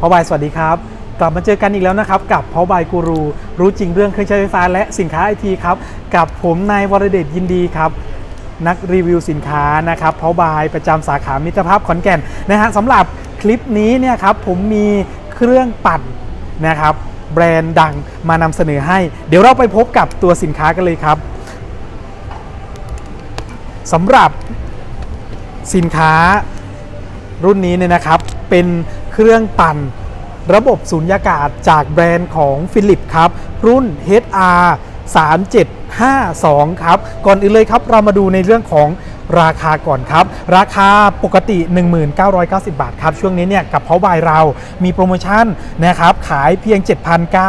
พ่อบายสวัสดีครับ กลับมาเจอกันอีกแล้วนะครับ กับพ่อบายกูรูรู้จริงเรื่องเครื่องใช้ไฟฟ้าและสินค้าไอทีครับกับผมนายวรเดชยินดีครับ นักรีวิวสินค้านะครับพ่อบายประจำสาขามิตรภาพขอนแก่นนะฮะสำหรับคลิปนี้เนี่ยครับผมมีเครื่องปั่นนะครับแบรนด์ดังมานำเสนอให้ เดี๋ยวเราไปพบกับตัวสินค้ากันเลยครับสำหรับสินค้ารุ่นนี้เนี่ยนะครับเป็น เครื่องปั่น ระบบสูญญากาศจากแบรนด์ของฟิลิปครับ รุ่น HR 3752 ครับ ก่อนอื่นเลยครับเรามาดูในเรื่องของราคาก่อนครับ ราคาปกติ 1990 บาทครับ ช่วงนี้เนี่ยกับเพาบายเรามีโปรโมชั่นนะครับขายเพียง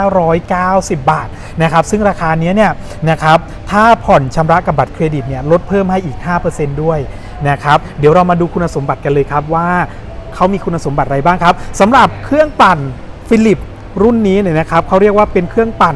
7,990 บาทนะครับซึ่งราคานี้เนี่ยนะครับถ้าผ่อนชำระกับบัตรเครดิตเนี่ยลดเพิ่มให้อีก 5%ด้วยนะครับเดี๋ยวเรามาดูคุณสมบัติกันเลยครับว่า เขามีคุณสมบัติอะไรบ้างครับสำหรับเครื่องปั่นฟิลิปรุ่นนี้เนี่ยนะครับเขาเรียกว่าเป็นเครื่องปั่น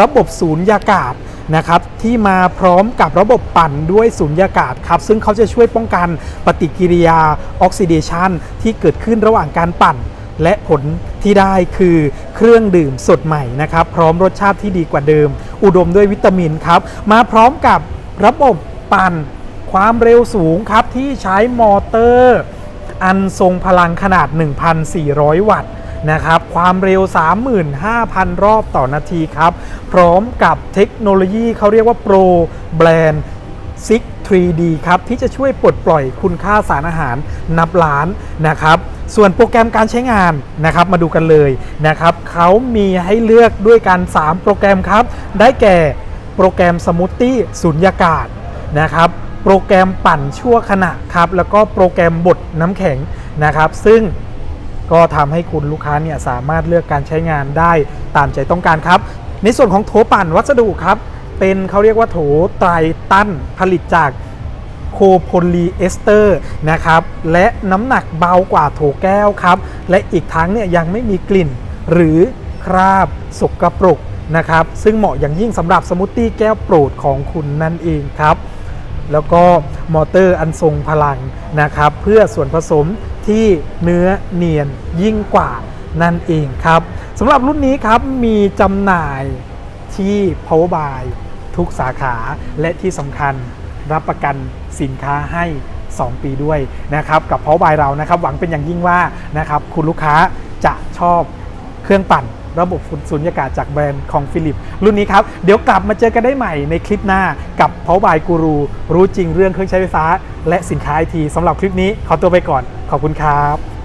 ระบบสูญญากาศนะครับที่มาพร้อมกับระบบปั่นด้วยสูญญากาศครับซึ่งเขาจะช่วยป้องกันปฏิกิริยาออกซิเดชันที่เกิดขึ้นระหว่างการปั่น และผลที่ได้คือเครื่องดื่มสดใหม่นะครับพร้อมรสชาติที่ดีกว่าเดิม อุดมด้วยวิตามินครับมาพร้อมกับระบบปั่นความเร็วสูงครับที่ใช้มอเตอร์ อันทรงพลังขนาด 1,400 วัตต์นะครับ ความเร็ว 35,000 รอบต่อนาทีครับ พร้อมกับเทคโนโลยีเขาเรียกว่า Pro Brand ซิก 3D ครับ ที่จะช่วยปลดปล่อยคุณค่าสารอาหารนับล้านนะครับ ส่วนโปรแกรมการใช้งานนะครับ มาดูกันเลยนะครับเขามีให้เลือกด้วยกัน 3 โปรแกรมครับ ได้แก่โปรแกรมสมูทตี้สุญญากาศนะครับ โปรแกรมปั่นชั่วขณะครับแล้วก็โปรแกรมบดน้ำแข็งนะครับ ซึ่งก็ทำให้คุณลูกค้าเนี่ยสามารถเลือกการใช้งานได้ตามใจต้องการครับ ในส่วนของโถปั่นวัสดุครับ เป็นเขาเรียกว่าโถไตรตันผลิตจากโคโพลีเอสเตอร์นะครับและน้ำหนักเบากว่าโถแก้วครับ และอีกทั้งเนี่ยยังไม่มีกลิ่น หรือคราบสกปรกนะครับ ซึ่งเหมาะอย่างยิ่งสำหรับสมูทตี้แก้วโปรดของคุณนั่นเองครับ แล้วก็มอเตอร์อันทรงพลังนะครับ เพื่อส่วนผสมที่เนื้อเนียนยิ่งกว่านั่นเองครับสำหรับรุ่นนี้ครับมีจำหน่ายที่ Power by ทุกสาขาและที่สำคัญรับประกันสินค้าให้ 2 ปีด้วยนะครับกับ Power by เรานะครับ หวังเป็นอย่างยิ่งว่านะครับคุณลูกค้าจะชอบเครื่องปั่น ระบบสุญญากาศจากแบรนด์ของฟิลิป รุ่นนี้ครับ เดี๋ยวกลับมาเจอกันได้ใหม่ในคลิปหน้ากับเพาบายกูรูรู้จริงเรื่องเครื่องใช้ไฟฟ้า และสินค้าไอทีสำหรับคลิปนี้ขอตัวไปก่อนขอบคุณครับ